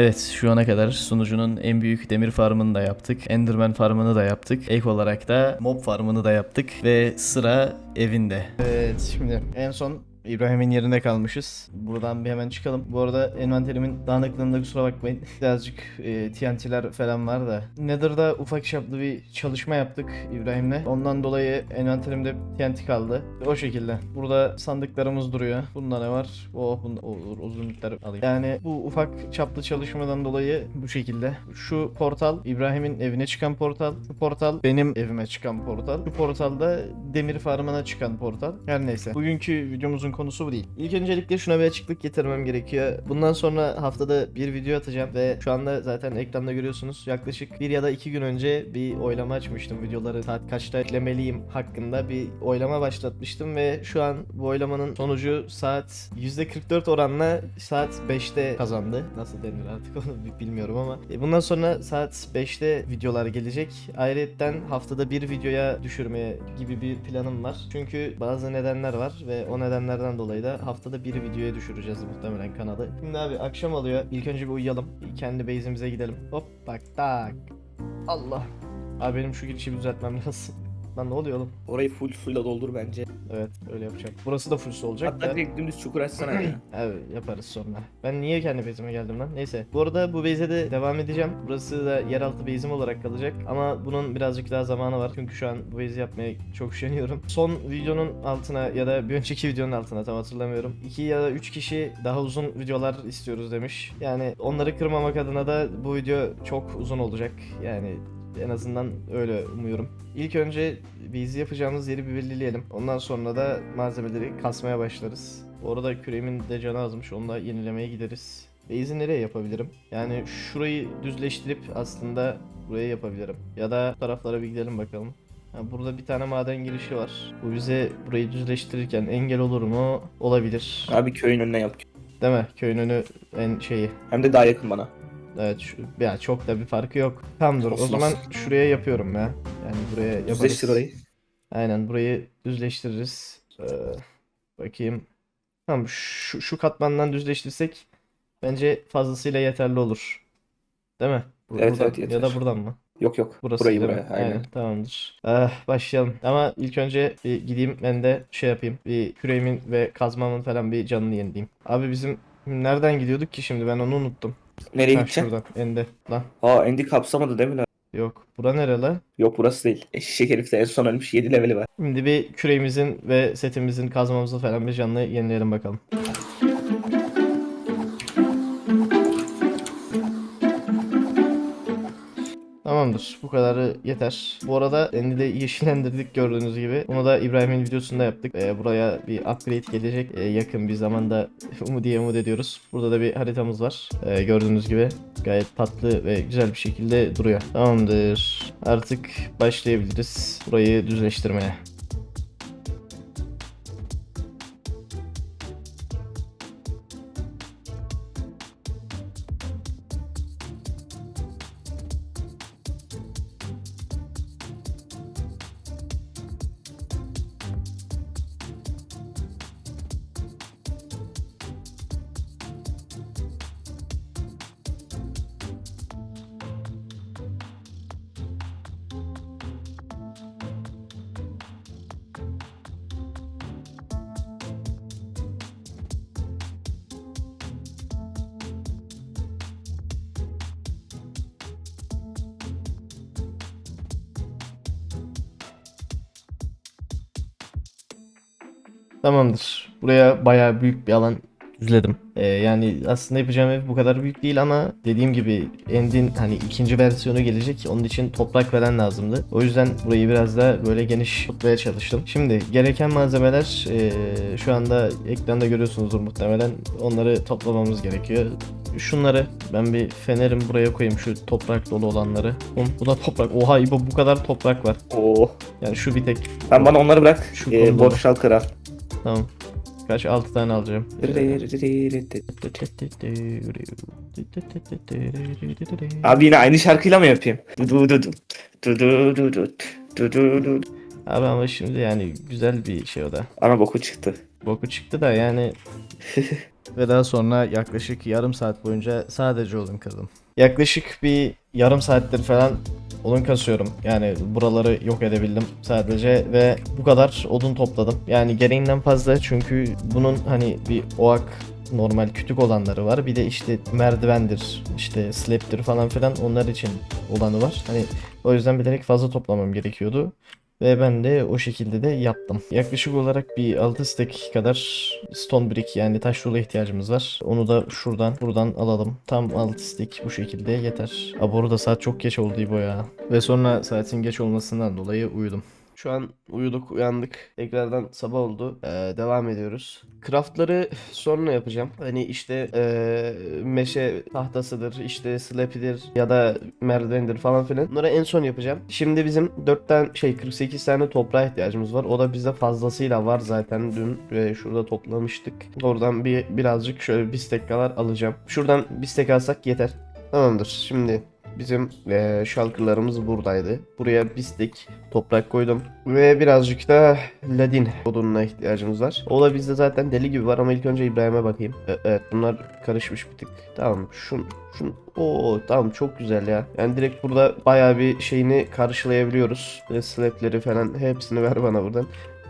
Evet şu ana kadar sunucunun en büyük demir farmını da yaptık. Enderman farmını da yaptık. Ek olarak da mob farmını da yaptık. Ve sıra evinde. Evet şimdi en son İbrahim'in yerine kalmışız. Buradan bir hemen çıkalım. Bu arada envanterimin dağınıklığında kusura bakmayın. Birazcık e, TNT'ler falan var da. Nether'da ufak çaplı bir çalışma yaptık İbrahim'le. Ondan dolayı envanterimde TNT kaldı. O şekilde. Burada sandıklarımız duruyor. Bunda ne var? Oh bunda olur uzun miktar alayım. Yani bu ufak çaplı çalışmadan dolayı bu şekilde. Şu portal İbrahim'in evine çıkan portal. Şu portal benim evime çıkan portal. Şu portalda demir farmına çıkan portal. Her neyse. Bugünkü videomuzun konusu bu değil. İlk öncelikle şuna bir açıklık getirmem gerekiyor. Bundan sonra haftada bir video atacağım ve şu anda zaten ekranda görüyorsunuz. Yaklaşık bir ya da iki gün önce bir oylama açmıştım. Videoları saat kaçta eklemeliyim hakkında bir oylama başlatmıştım ve şu an bu oylamanın sonucu saat %44 oranla saat 5'te kazandı. Nasıl denir artık onu bi- bilmiyorum ama. E, Bundan sonra saat 5'te videolar gelecek. Ayrıca haftada bir videoya düşürmeye gibi bir planım var. Çünkü bazı nedenler var ve o nedenlerden dolayı da haftada bir videoya düşüreceğiz muhtemelen kanalı. Şimdi abi akşam oluyor. İlk önce bir uyuyalım. Kendi base'imize gidelim. Hop bak tak. Allah. Abi benim şu girişi düzeltmem lazım. Lan ne oluyor oğlum? Orayı full full'a doldur bence. Evet öyle yapacağım. Burası da full olacak Hatta da. direkt dümdüz çukur açsana ya. Evet yaparız sonra. Ben niye kendi base'ime geldim lan? Neyse. Bu arada bu base'e de devam edeceğim. Burası da yeraltı base'im olarak kalacak. Ama bunun birazcık daha zamanı var. Çünkü şu an bu base'i yapmaya çok üşeniyorum. Son videonun altına ya da bir önceki videonun altına tam hatırlamıyorum. 2 ya da 3 kişi daha uzun videolar istiyoruz demiş. Yani onları kırmamak adına da bu video çok uzun olacak. Yani en azından öyle umuyorum. İlk önce base'i yapacağımız yeri bir belirleyelim. Ondan sonra da malzemeleri kasmaya başlarız. Bu arada küreğimin de canı azmış. Onu da yenilemeye gideriz. Base'i nereye yapabilirim? Yani şurayı düzleştirip aslında buraya yapabilirim. Ya da bu taraflara bir gidelim bakalım. Ha, burada bir tane maden girişi var. Bu bize burayı düzleştirirken engel olur mu? Olabilir. Abi köyün önüne yap. Değil mi? Köyün önü en şeyi. Hem de daha yakın bana. Evet şu, ya çok da bir farkı yok. Tamamdır. O Olsun, zaman olsun. şuraya yapıyorum ya. Yani buraya yaparız. Düzleştir orayı. Aynen burayı düzleştiririz. Ee, bakayım. Tamam şu, şu katmandan düzleştirsek bence fazlasıyla yeterli olur. Değil mi? Bur- Evet, buradan- evet, Ya da yeter. buradan mı? Yok yok. Burası Burayı değil mi? buraya. Aynen. tamamdır. Ah, başlayalım. Ama ilk önce bir gideyim ben de şey yapayım. Bir küreğimin ve kazmamın falan bir canını yenileyim. Abi bizim nereden gidiyorduk ki şimdi ben onu unuttum. Nereye Ha, gideceksin? şuradan. Ende. Lan. Aa Endi kapsamadı değil mi lan? Yok. Bura nere la? Yok burası değil. Eşek herif de en son ölmüş 7 leveli var. Şimdi bir küreğimizin ve setimizin kazmamızı falan bir canlı yenileyelim bakalım. Tamamdır. Bu kadarı yeter. Bu arada End'i de yeşillendirdik gördüğünüz gibi. Bunu da İbrahim'in videosunda yaptık. Ee, buraya bir upgrade gelecek. Ee, yakın bir zamanda umut diye umut ediyoruz. Burada da bir haritamız var. Ee, gördüğünüz gibi gayet tatlı ve güzel bir şekilde duruyor. Tamamdır. Artık başlayabiliriz burayı düzleştirmeye. Tamamdır. Buraya bayağı büyük bir alan düzledim. Ee, yani aslında yapacağım ev bu kadar büyük değil ama dediğim gibi End'in hani ikinci versiyonu gelecek. Onun için toprak veren lazımdı. O yüzden burayı biraz daha böyle geniş tutmaya çalıştım. Şimdi gereken malzemeler ee, şu anda ekranda görüyorsunuzdur muhtemelen. Onları toplamamız gerekiyor. Şunları ben bir fenerim buraya koyayım şu toprak dolu olanları. Oğlum, bu da toprak. Oha İbo bu kadar toprak var. Oo. Yani şu bir tek. Sen bana onları bırak. Şu Ee, boşal kral. Tamam. Kaç? 6 tane alacağım. Abi yine aynı şarkıyla mı yapayım? Abi ama şimdi yani güzel bir şey o da. Ana boku çıktı. Boku çıktı da yani Ve daha sonra yaklaşık yarım saat boyunca sadece odun kırdım. Yaklaşık bir yarım saattir falan odun kasıyorum. Yani buraları yok edebildim sadece ve bu kadar odun topladım. Yani gereğinden fazla çünkü bunun hani bir oak normal kütük olanları var. Bir de işte merdivendir, işte slap'tir falan filan onlar için olanı var. Hani o yüzden bilerek fazla toplamam gerekiyordu. Ve ben de o şekilde de yaptım. Yaklaşık olarak bir 6 stack kadar stone brick yani taş tuğla ihtiyacımız var. Onu da şuradan buradan alalım. Tam 6 stack bu şekilde yeter. Aa, bu arada saat çok geç oldu İbo ya. Ve sonra saatin geç olmasından dolayı uyudum. Şu an uyuduk, uyandık. Tekrardan sabah oldu. Ee, devam ediyoruz. Craftları sonra yapacağım. Hani işte ee, meşe tahtasıdır, işte slap'idir ya da merdivendir falan filan. Bunları en son yapacağım. Şimdi bizim 4 tane şey 48 tane toprağa ihtiyacımız var. O da bizde fazlasıyla var zaten. Dün e, şurada toplamıştık. Oradan bir birazcık şöyle bir stack kadar alacağım. Şuradan bir stack alsak yeter. Tamamdır. Şimdi bizim eee şalkırlarımız buradaydı. Buraya bistik, toprak koydum. Ve birazcık da ladin odununa ihtiyacımız var. O da bizde zaten deli gibi var ama ilk önce İbrahim'e bakayım. E- evet bunlar karışmış bir tık. Tamam şun şun o tamam çok güzel ya. Yani direkt burada bayağı bir şeyini karşılayabiliyoruz. Ve slapleri falan hepsini ver bana buradan.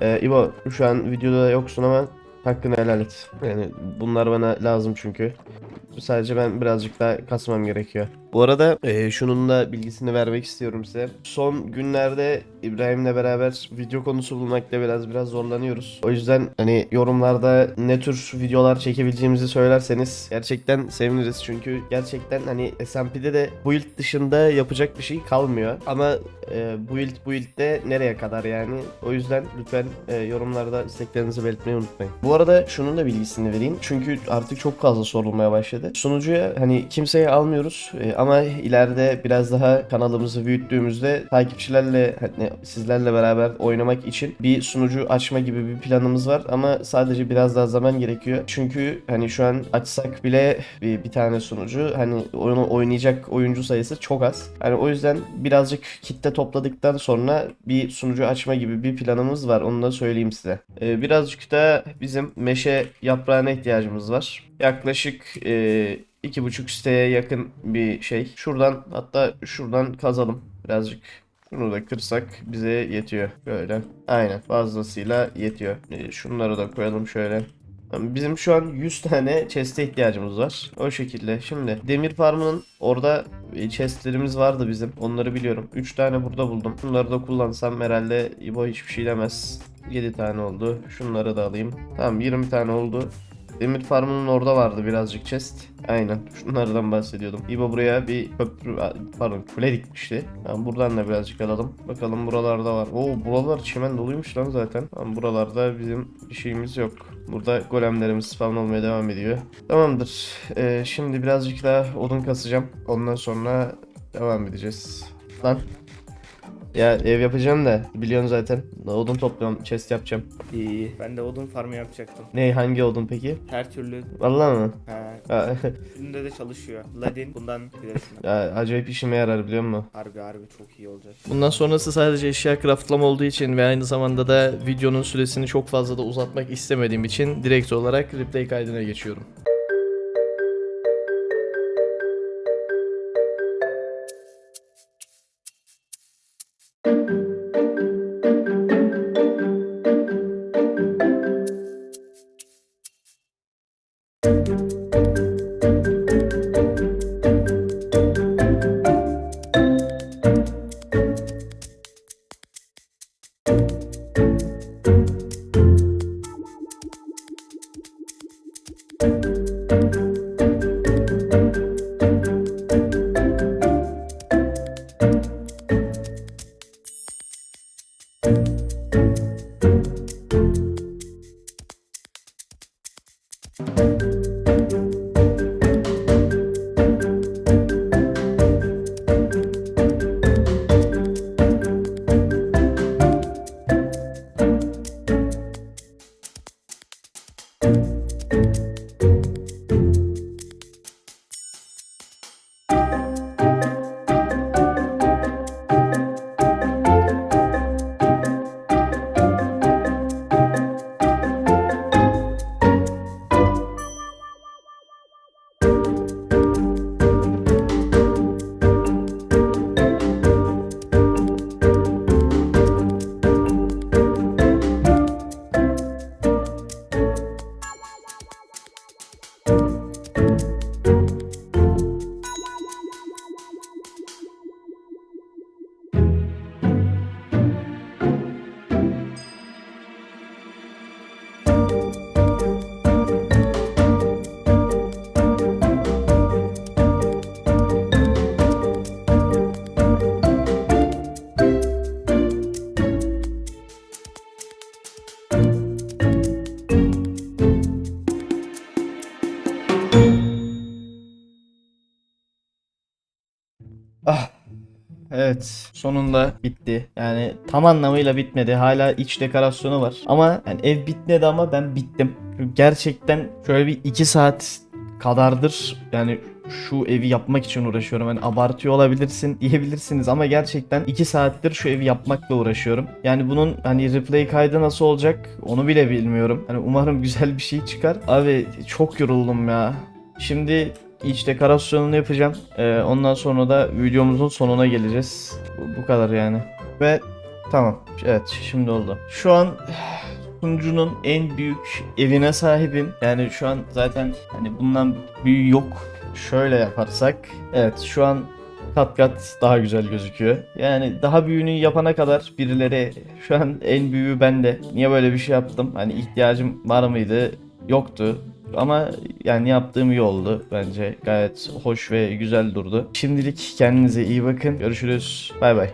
Ee, İbo şu an videoda yoksun ama hakkını helal et. Yani bunlar bana lazım çünkü. Sadece ben birazcık daha kasmam gerekiyor. Bu arada eee, şunun da bilgisini vermek istiyorum size. Son günlerde İbrahim'le beraber video konusu bulmakta biraz biraz zorlanıyoruz. O yüzden hani yorumlarda ne tür videolar çekebileceğimizi söylerseniz gerçekten seviniriz. Çünkü gerçekten hani SMP'de de build dışında yapacak bir şey kalmıyor. Ama e, build build'de nereye kadar yani? O yüzden lütfen e, yorumlarda isteklerinizi belirtmeyi unutmayın. Bu arada şunun da bilgisini vereyim. Çünkü artık çok fazla sorulmaya başladı. Sunucuya hani kimseyi almıyoruz e, ama ileride biraz daha kanalımızı büyüttüğümüzde takipçilerle hani sizlerle beraber oynamak için bir sunucu açma gibi bir planımız var ama sadece biraz daha zaman gerekiyor. Çünkü hani şu an açsak bile bir, bir tane sunucu hani oyunu oynayacak oyuncu sayısı çok az. Hani o yüzden birazcık kitle topladıktan sonra bir sunucu açma gibi bir planımız var. Onu da söyleyeyim size. Ee, birazcık da bizim meşe yaprağına ihtiyacımız var. Yaklaşık e, iki buçuk siteye yakın bir şey. Şuradan hatta şuradan kazalım birazcık. Şunu da kırsak bize yetiyor. Böyle. Aynen fazlasıyla yetiyor. Ee, şunları da koyalım şöyle. Bizim şu an 100 tane chest'e ihtiyacımız var. O şekilde. Şimdi demir farmının orada e, chest'lerimiz vardı bizim. Onları biliyorum. 3 tane burada buldum. Bunları da kullansam herhalde İbo hiçbir şey demez. 7 tane oldu. Şunları da alayım. Tamam 20 tane oldu. Demir farmının orada vardı birazcık chest. Aynen. Şunlardan bahsediyordum. İbo buraya bir köprü, pardon kule dikmişti. Tamam, buradan da birazcık alalım. Bakalım buralarda var. Oo buralar çimen doluymuş lan zaten. Tamam, buralarda bizim bir şeyimiz yok. Burada golemlerimiz spawn olmaya devam ediyor. Tamamdır. Ee, şimdi birazcık daha odun kasacağım. Ondan sonra devam edeceğiz. Lan. Ya ev yapacağım da biliyorsun zaten. Odun topluyorum, chest yapacağım. İyi. Ben de odun farmı yapacaktım. Ne hangi odun peki? Her türlü Vallahi mı? ha, Ha, üstünde de çalışıyor. Ladin bundan ya, acayip işime yarar biliyor musun? Harbi harbi çok iyi olacak. Bundan sonrası sadece eşya craftlama olduğu için ve aynı zamanda da videonun süresini çok fazla da uzatmak istemediğim için direkt olarak replay kaydına geçiyorum. Ah. Evet sonunda bitti. Yani tam anlamıyla bitmedi. Hala iç dekorasyonu var. Ama yani ev bitmedi ama ben bittim. Gerçekten şöyle bir iki saat kadardır yani şu evi yapmak için uğraşıyorum. Hani abartıyor olabilirsin diyebilirsiniz ama gerçekten 2 saattir şu evi yapmakla uğraşıyorum. Yani bunun hani replay kaydı nasıl olacak onu bile bilmiyorum. Hani umarım güzel bir şey çıkar. Abi çok yoruldum ya. Şimdi iç dekorasyonunu yapacağım. Ee, ondan sonra da videomuzun sonuna geleceğiz. Bu, bu kadar yani. Ve tamam. Evet şimdi oldu. Şu an sunucunun en büyük evine sahibim. Yani şu an zaten hani bundan büyüğü yok. Şöyle yaparsak. Evet şu an kat kat daha güzel gözüküyor. Yani daha büyüğünü yapana kadar birileri şu an en büyüğü bende. Niye böyle bir şey yaptım? Hani ihtiyacım var mıydı? Yoktu. Ama yani yaptığım iyi oldu bence. Gayet hoş ve güzel durdu. Şimdilik kendinize iyi bakın. Görüşürüz. Bay bay.